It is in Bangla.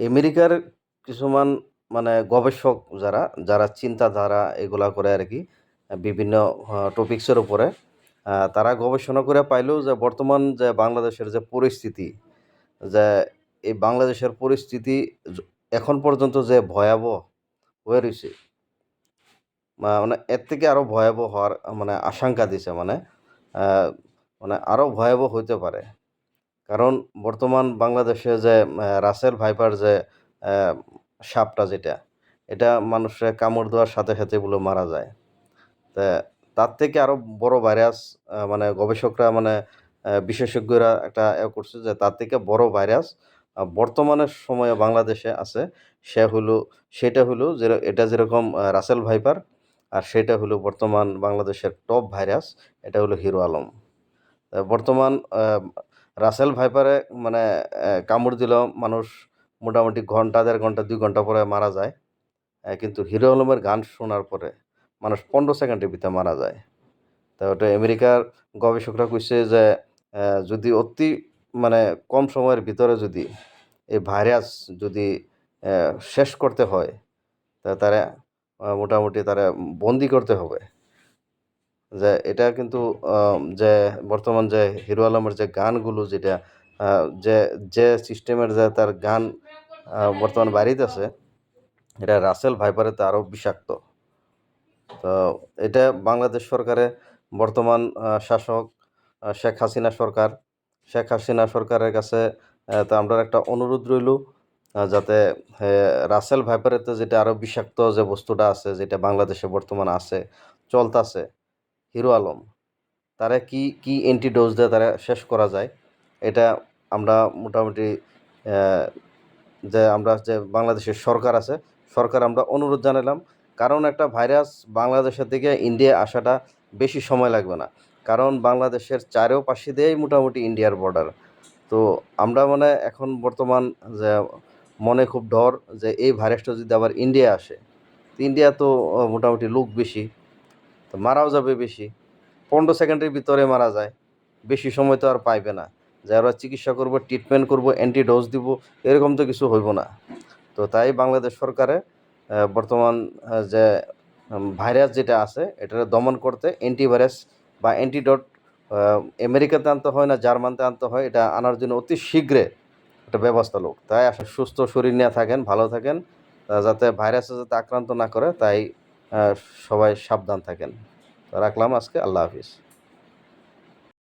আমেরিকার কিছুমান মানে গবেষক যারা, যারা চিন্তাধারা এগুলা করে আর কি বিভিন্ন টপিক্সের উপরে তারা গবেষণা করে পাইলেও যে বর্তমান যে বাংলাদেশের যে পরিস্থিতি, যে এই বাংলাদেশের পরিস্থিতি এখন পর্যন্ত যে ভয়াবহ হয়ে রইছে মা মানে এর থেকে আরও ভয়াবহ হওয়ার মানে আশঙ্কা দিছে মানে মানে আরও ভয়াবহ হইতে পারে। কারণ বর্তমান বাংলাদেশে যে রাসেল ভাইপার যে সাপটা যেটা, এটা মানুষরে কামড় দেওয়ার সাথে, সাথে এগুলো মারা যায়। তা তার থেকে আরও বড় ভাইরাস মানে গবেষকরা মানে বিশেষজ্ঞরা একটা এ করছে যে তার থেকে বড় ভাইরাস আ বর্তমানের সময়ে বাংলাদেশে আছে। সে হলো সেটা হলো যে এটা যেরকম রাসেল ভাইপার আর সেটা হলো বর্তমান বাংলাদেশের টপ ভাইরাস, এটা হলো হিরো আলম। বর্তমান রাসেল ভাইপারে মানে কামড় দিলেও মানুষ মোটামুটি ঘণ্টা, দেড় ঘণ্টা, দুই ঘণ্টা পরে মারা যায়। কিন্তু হিরো আলমের গান শোনার পরে মানুষ ১৫ সেকেন্ডের ভিতরে মারা যায়। তো ওটা আমেরিকার গবেষকরা কইছে যে যদি অতি মানে কম সময়ের ভিতরে যদি এই ভাইরাস যদি শেষ করতে হয়, তা তারে মোটামুটি তারে বন্দী করতে হবে। যে এটা কিন্তু যে বর্তমান যে হিরো আলমের যে গানগুলো যেটা যে, যে সিস্টেমের যে তার গান বর্তমান বর্তমানে বাইরাইতেছে, এটা রাসেল ভাইপারের আরও বিষাক্ত। তো এটা বাংলাদেশ সরকারে বর্তমান শাসক শেখ হাসিনা সরকার। শেখ হাসিনা সরকারের কাছে তো আমরার একটা অনুরোধ রইল যাতে রাসেল ভাইপারের তো যেটা আরও বিষাক্ত যে বস্তুটা আছে, যেটা বাংলাদেশে বর্তমান আছে, চলতাছে, হিরো আলম। তারে কি, কি অ্যান্টিডোজ দিয়ে তারা শেষ করা যায়, এটা আমরা মোটামুটি যে আমরা যে বাংলাদেশের সরকার আছে, সরকার আমরা অনুরোধ জানালাম কারণ একটা ভাইরাস বাংলাদেশের থেকে ইন্ডিয়ায় আসাটা বেশি সময় লাগবে না। কারণ বাংলাদেশের চারোপাশে দিয়েই মোটামুটি ইন্ডিয়ার বর্ডার। তো আমরা মানে এখন বর্তমান যে মনে খুব ডর যে এই ভাইরাসটা যদি আবার ইন্ডিয়া আসে, ইন্ডিয়া তো মোটামুটি লোক বেশি, তো মারাও যাবে বেশি। ১৫ সেকেন্ডের ভিতরে মারা যায়। বেশি সময় তো আর পাইবে না। যে ওরা চিকিৎসা করব, ট্রিটমেন্ট করব, অ্যান্টিডোজ দিব, এরকম তো কিছু হইব না। তো তাই বাংলাদেশ সরকারে বর্তমান যে ভাইরাস যেটা আছে, এটা দমন করতে অ্যান্টিভাইরাস বা অ্যান্টিডট আমেরিকাতে আনতে হয় না জার্মানতে আনতে হয়, এটা আনার জন্য অতি শীঘ্রে একটা ব্যবস্থা লোক। তাই আসা সুস্থ শরীর নিয়ে থাকেন, ভালো থাকেন। যাতে ভাইরাসে যাতে আক্রান্ত না করে, তাই সবাই সাবধান থাকেন। রাখলাম আজকে। আল্লাহ হাফেজ।